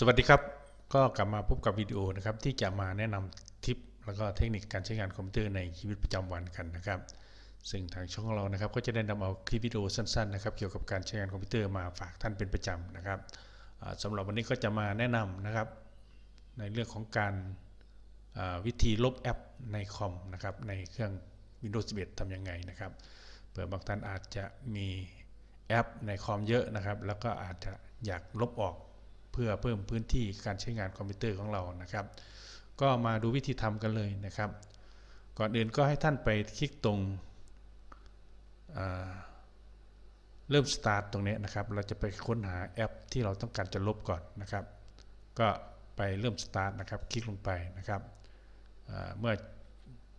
สวัสดีครับ ก็กลับมาพบกับวิดีโอนะครับที่จะมาแนะนำทิป แล้วก็เทคนิคการใช้งานคอมพิวเตอร์ในชีวิตประจำวันกันนะครับ ซึ่งทางช่องของเรานะครับก็จะได้นำเอาคลิปวิดีโอสั้นๆนะครับเกี่ยวกับการใช้งานคอมพิวเตอร์มาฝากท่านเป็นประจำนะครับอ่าสำหรับวันนี้ก็จะมาแนะนำนะครับ ในเรื่องของการวิธีลบแอปในคอมนะครับในเครื่อง Windows 11ทำยังไงนะครับเผื่อบางท่านอาจจะมีแอปในคอมเยอะนะครับ แล้วก็อาจจะอยากลบออก พื่อเพิ่มพื้นที่การใช้งานคอมพิวเตอร์ของเรานะครับ ก็มาดูวิธีทำกันเลยนะครับ ก่อนอื่นก็ให้ท่านไปคลิกตรงเริ่ม start ตรงนี้นะครับ เราจะไปค้นหาแอปที่เราต้องการจะลบก่อนนะครับ ก็ไปเริ่ม start นะครับ คลิกลงไปนะครับ เมื่อ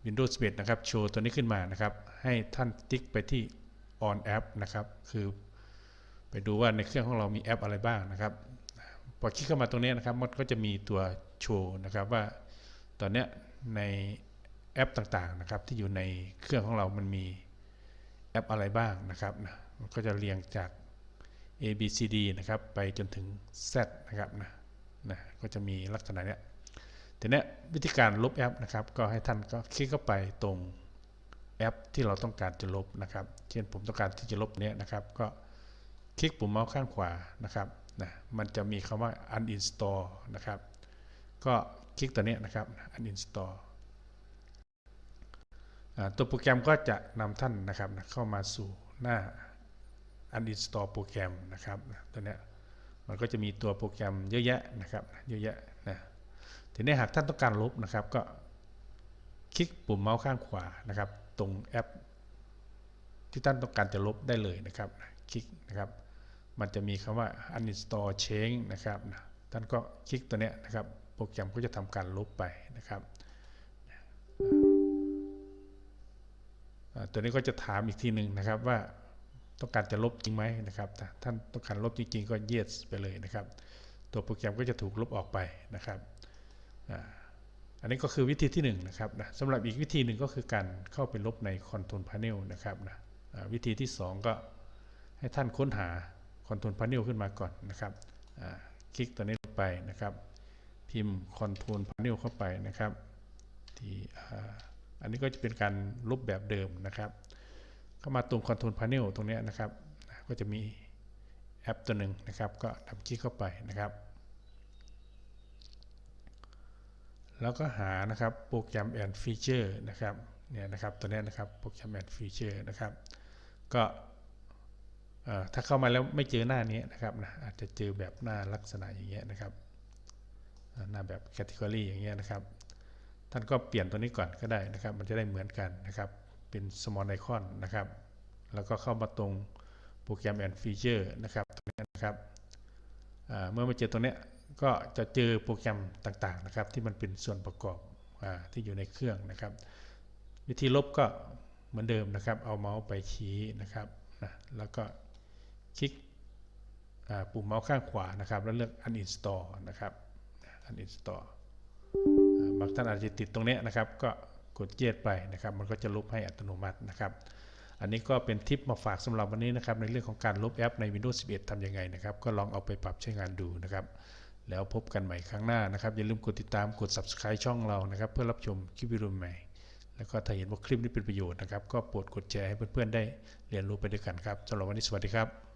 Windows 11 นะครับ โชว์ตัวนี้ขึ้นมานะครับ ให้ท่านติ๊กไปที่ on app นะครับ คือไปดูว่าในเครื่องของเรามีแอปอะไรบ้างนะครับ พอคลิกเข้ามาตรงนี้นะครับมันก็จะมีตัวโชว์นะครับว่าตอนนี้ในแอปต่างๆนะครับ ที่อยู่ในเครื่องของเรามันมีแอปอะไรบ้างนะครับนะมันก็จะเรียงจาก A B C D นะครับไปจนถึง Z นะครับนะนะก็จะมีลักษณะเนี้ยทีนี้วิธีการลบแอปนะครับ ก็ให้ท่านก็คลิกเข้าไปตรงแอปที่เราต้องการจะลบนะครับ เช่นผมต้องการที่จะลบเนี้ยนะครับ ก็คลิกปุ่มเมาส์ข้างขวานะครับ นะมันจะมีคำว่า uninstall นะครับ ก็คลิกตัวนี้นะครับ uninstall ตัวโปรแกรมก็จะนำท่านนะครับเข้ามาสู่หน้า uninstall โปรแกรมนะครับตัวนี้มันก็จะมีตัวโปรแกรมเยอะแยะนะครับเยอะแยะนะทีนี้หากท่านต้องการลบนะครับก็คลิกปุ่มเมาส์ข้างขวานะครับ ตรงแอป ที่ท่านต้องการจะลบได้เลยนะครับ คลิกนะครับ มันจะมีคำว่า uninstall change นะครับท่านก็คลิกตัวเนี้ยนะครับ โปรแกรมก็จะทำการลบไปนะครับตัวนี้ก็จะถามอีกทีหนึ่งนะครับว่าต้องการจะลบจริงไหมนะครับถ้าท่านต้องการลบจริงๆก็ yes ไปเลยนะครับ ตัวโปรแกรมก็จะถูกลบออกไปนะครับอันนี้ก็คือวิธีที่1นงนะครับนะสำหรับอีกวิธีหนึ่งก็คือการเข้าไปลบใน Control Panel นะครับนะวิธีที่ 2 ก็ให้ท่านค้นหา คอนโทรลพา n เนลขึ้นมาก่อนนะครับคลิกตัวนี้ลงไปนะครับ พิมพ์คอนโทรลพา n เนลเข้าไปนะครับที่อันนี้ก็จะเป็นการลบแบบเดิมนะครับเข้ามาตรงคอนโทรลพา n เนลตรงนี้นะครับ ก็จะมีแอปตัวหนึ่งนะครับ ก็ทำคลิกเข้าไปนะครับ แล้วก็หานะครับโปรแกรมแอนด์ฟีเจอร์นะครับเนี่ยนะครับตัวนี้นะครับโปรแกรมแอนด์ฟีเจอร์นะครับ ก็ ถ้าเข้ามาแล้วไม่เจอหน้านี้นะครับนะอาจจะเจอแบบหน้าลักษณะอย่างเงี้ยนะครับหน้าแบบแคตตากรีอย่างเงี้ยนะครับ ท่านก็เปลี่ยนตัวนี้ก่อนก็ได้นะครับ มันจะได้เหมือนกันนะครับเป็น small icon นะครับ แล้วก็เข้ามาตรงโปรแกรม and feature นะครับตรงนี้นะครับเมื่อมาเจอตรงนี้ก็จะเจอโปรแกรมต่างๆนะครับ ที่มันเป็นส่วนประกอบอที่อยู่ในเครื่องนะครับ วิธีลบก็เหมือนเดิมนะครับ เอาเมาส์ไปชี้นะครับนะแล้วก็ คลิกปุ่มเมาส์ข้างขวานะครับ แล้วเลือก uninstall นะครับ uninstall บางท่านอาจจะติดตรงนี้นะครับ ก็กดเย็ดไปนะครับ มันก็จะลบให้อัตโนมัตินะครับ อันนี้ก็เป็นทิปมาฝากสำหรับวันนี้นะครับ ในเรื่องของการลบแอปใน Windows 11ทำยังไงนะครับ ก็ลองเอาไปปรับใช้งานดูนะครับ แล้วพบกันใหม่ครั้งหน้านะครับ อย่าลืมกดติดตาม กด subscribe ช่องเรานะครับ เพื่อรับชมคลิปวิดีโอใหม่ แล้วก็ถ้าเห็นว่าคลิปนี้เป็นประโยชน์นะครับ ก็โปรดกดแชร์ให้เพื่อนๆได้เรียนรู้ไปด้วยกันครับสำหรับวันนี้สวัสดีครับ